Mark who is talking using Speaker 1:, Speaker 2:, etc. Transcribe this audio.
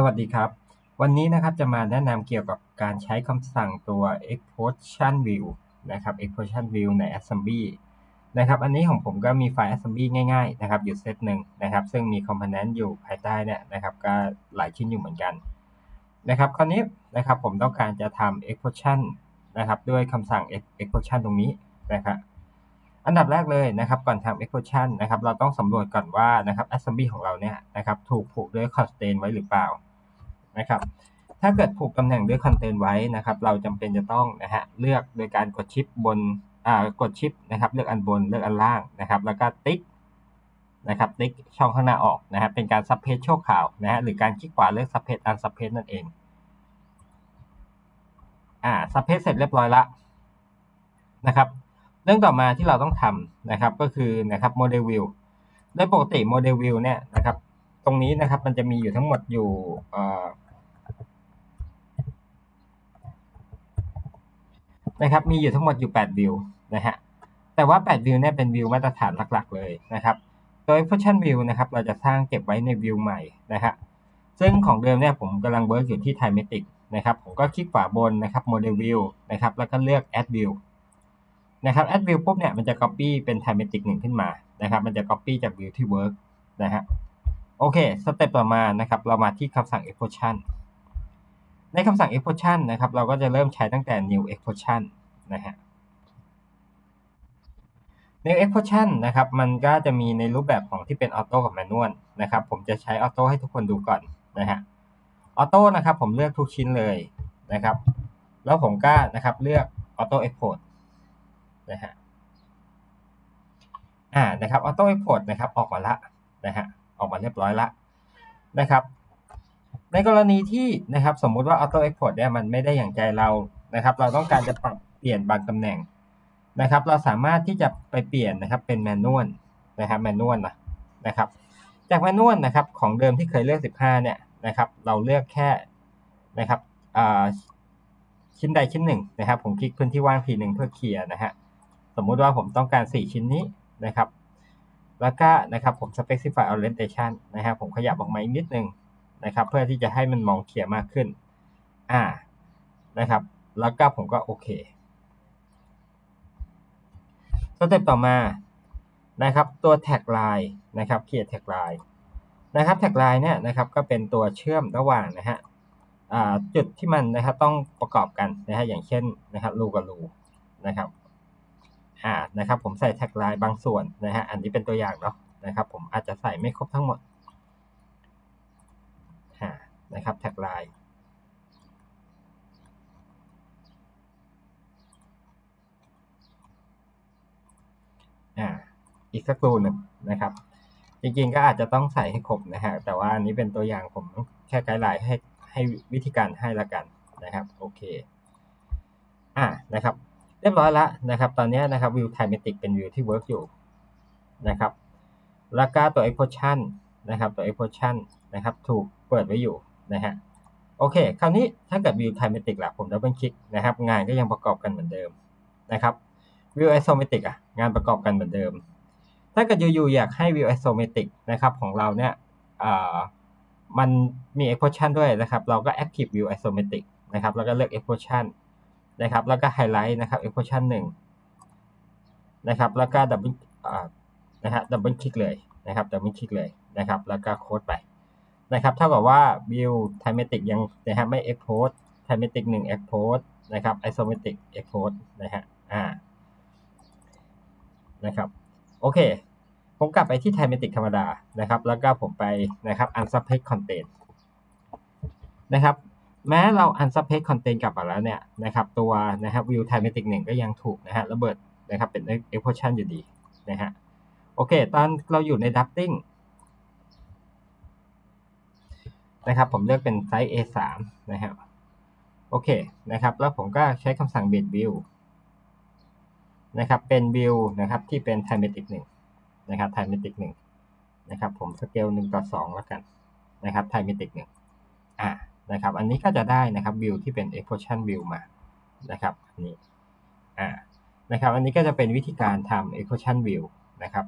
Speaker 1: สวัสดีครับ วันนี้นะครับจะมาแนะนำเกี่ยวกับการใช้คำสั่งตัว expression view นะครับ expression view ใน assembly นะครับอันนี้ของผมก็มีไฟล์ assembly ง่ายๆนะครับอยู่เซตหนึ่งนะครับซึ่งมี component อยู่ภายใต้เนี่ยนะครับก็หลายชิ้นอยู่เหมือนกันนะครับคราวนี้นะครับผมต้องการจะทำ expression นะครับด้วยคำสั่ง expression ตรงนี้นะครับอันดับแรกเลยนะครับก่อนทำ expression นะครับเราต้องสำรวจก่อนว่านะครับ assembly ของเราเนี่ยนะครับถูกผูกด้วย constraint ไว้หรือเปล่า นะครับ ถ้าเกิดผูกตำแหน่งด้วย constraint ไว้นะครับ เราจำเป็นจะต้องนะฮะเลือกโดยการกดชิปบนอ่ากดชิปนะครับ เลือกอันบนเลือกอันล่างนะครับ แล้วก็ติ๊กนะครับติ๊กช่องข้างหน้าออกนะครับเป็นการซับเพจชั่วคราวนะฮะหรือการคลิกขวาเลือกซับเพจอันซับเพจนั่นเองอ่าซับเพจเสร็จเรียบร้อยละนะครับเรื่องต่อมาที่เราต้องทำนะครับก็คือนะครับโมเดลวิวโดยปกติโมเดลวิวเนี่ยนะครับ ตรงนี้นะครับมันจะมีอยู่ทั้งหมดอยู่อ่า นะครับ มีอยู่ทั้งหมดอยู่ 8 วิวนะฮะ แต่ว่า 8 วิวเนี่ยเป็นวิวมาตรฐานหลักๆ เลยนะครับ โดย function view นะครับ เราจะสร้างเก็บไว้ในวิวใหม่นะฮะ ซึ่งของเดิมเนี่ยผมกำลังเวิร์กอยู่ที่ Timetic นะครับ ผมก็คลิกขวาบนนะครับ Model View นะครับ แล้วก็เลือก Add View นะครับ add view ปุ๊บเนี่ย มันจะ copy เป็น thematic หนึ่งขึ้นมานะครับ มันจะ copy จาก view ที่ work นะฮะ โอเค สเต็ปต่อมานะครับ เรามาที่คำสั่ง expression ในคำสั่ง expression นะครับ เราก็จะเริ่มใช้ตั้งแต่ new expression นะฮะ new expression นะครับ มันก็จะมีในรูปแบบของที่เป็น auto กับ manual นะครับ ผมจะใช้ auto ให้ทุกคนดูก่อนนะฮะ auto นะครับ ผมเลือกทุกชิ้นเลยนะครับ แล้วผมก็นะครับเลือก auto export นะฮะ อ่า นะครับ ออโต้เอ็กพอร์ตนะครับ ออกมาละนะฮะ ออกมาเรียบร้อยละนะครับ ในกรณีที่นะครับสมมุติว่าออโต้เอ็กพอร์ตเนี่ยมันไม่ได้อย่างใจเรานะครับ เราต้องการจะปรับเปลี่ยนบางตำแหน่งนะครับ เราสามารถที่จะไปเปลี่ยนนะครับเป็นแมนนวลนะครับแมนนวลนะนะครับจากแมนนวลนะครับของเดิมที่เคยเลือก 15 เนี่ยนะครับเราเลือกแค่นะครับอ่าชิ้นใดชิ้นหนึ่งนะครับ ผมคลิกพื้นที่ว่างทีหนึ่งเพื่อเคลียร์นะฮะสมมุติว่าผมต้องการ 4 ชิ้นนี้นะครับ แล้วก็นะครับผม specify orientation นะครับผมขยับออกมาอีกนิดนึง นะครับ เพื่อที่จะให้มันมองเคลียร์มากขึ้น อ่า นะครับ แล้วก็ผมก็โอเค สเต็ปต่อมา นะครับ ตัวแท็กไลน์นะครับเขียนแท็กไลน์นะครับแท็กไลน์เนี่ยนะครับก็เป็นตัวเชื่อมระหว่างนะฮะจุดที่มันนะครับต้องประกอบกันนะฮะอย่างเช่นนะครับรูกับรูนะครับอ่านะครับผมใส่แท็กไลน์บางส่วนนะฮะอันนี้เป็นตัวอย่างเนาะนะครับผมอาจจะใส่ไม่ครบทั้งหมด นะครับแท็กไลน์อ่าอีกสักครู่หนึ่งนะครับ จริงๆก็อาจจะต้องใส่ให้ครบนะฮะแต่ว่าอันนี้เป็นตัวอย่างผมแค่ไกด์ไลน์ให้ให้วิธีการให้ละกันนะครับโอเคอ่านะครับ เรียบร้อยแล้วนะครับ ตอนนี้นะครับวิวไทเมติกเป็นวิวที่เวิร์กอยู่นะครับแล้วก็ตัว expression นะครับตัว expression นะครับถูกเปิดไว้อยู่ นะฮะโอเค คราวนี้ถ้าเกิดวิวไทเมติกล่ะผมดับเบิลคลิกนะครับ งานก็ยังประกอบกันเหมือนเดิมนะครับวิวไอโซเมติกอะงานประกอบกันเหมือนเดิม ถ้าเกิดอยู่ๆอยากให้วิวไอโซเมติกนะครับของเราเนี่ยมันมี expression ด้วยนะครับ เราก็ active view isometric นะครับ แล้วก็เลือก expression นะครับ แล้วก็ไฮไลท์นะครับ expression หนึ่งนะครับ แล้วก็ดับเบิลนะฮะดับเบิลคลิกเลยนะครับดับเบิลคลิกเลยนะครับ แล้วก็โค้ดไป นะครับเท่ากับว่า view thematic ยังนะฮะไม่ export thematic หนึ่ง export นะครับ isometric export นะฮะอ่านะครับโอเค ผมกลับไปที่ thematic ธรรมดานะครับ แล้วก็ผมไปนะครับ unsubject content นะครับแม้เรา unsubject content กลับมาแล้วเนี่ยนะครับตัวนะครับ view thematic หนึ่งก็ยังถูกนะฮะระเบิดนะครับเป็น expression อยู่ดีนะฮะโอเค ตอนเราอยู่ใน drafting นะครับ ผมเลือกเป็นไซส์ A3 นะครับโอเคนะครับ แล้วผมก็ใช้คำสั่ง build view นะครับ เป็น view นะครับ ที่เป็น thematic 1นะครับ thematic 1นะครับ ผมสเกล1ต่อ2แล้วกันนะครับ thematic 1อ่านะครับ อันนี้ก็จะได้นะครับวิวที่เป็น expression view มานะครับอันนี้อ่านะครับ อันนี้ก็จะเป็นวิธีการทำ expression view นะครับ